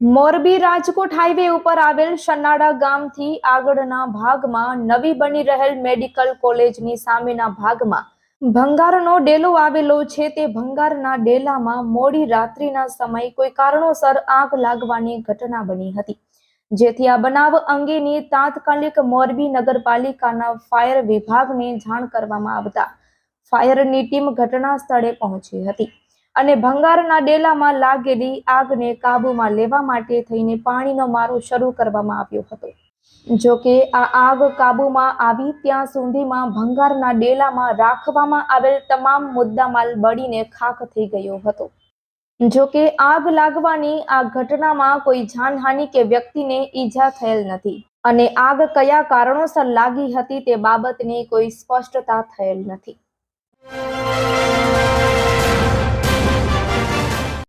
Morbi Rajkot highway ઉપર આવેલ શનાડા ગામથી આગળના ભાગમાં નવી બની રહેલ મેડિકલ કોલેજની સામેના ભાગમાં ભંગારનો ડેલો આવેલો છે. તે ભંગારના ડેલામાં મોડી રાત્રિના સમય કોઈ કારણોસર આગ લાગવાની ઘટના બની હતી. જેથી આ બનાવ અંગેની તાત્કાલિક મોરબી નગરપાલિકાના ફાયર વિભાગને જાણ કરવામાં આવતા ફાયરની ટીમ ઘટના સ્થળે પહોંચી હતી. અને ભંગારના ડેલામાં લાગેલી આગને કાબૂમાં લેવા માટે થઈને પાણીનો મારો શરૂ કરવામાં આવ્યો હતો. જો કે આ આગ કાબૂમાં આવી, ત્યાં સુધીમાં ભંગારના ડેલામાં રાખવામાં આવેલ તમામ મુદ્દામાલ બળીને ખાખ થઈ ગયો હતો. જો કે આગ લાગવાની આ ઘટનામાં કોઈ જાનહાનિ કે વ્યક્તિને ઈજા થયેલ નથી અને આગ કયા કારણોસર લાગી હતી તે બાબતની કોઈ સ્પષ્ટતા થયેલ નથી.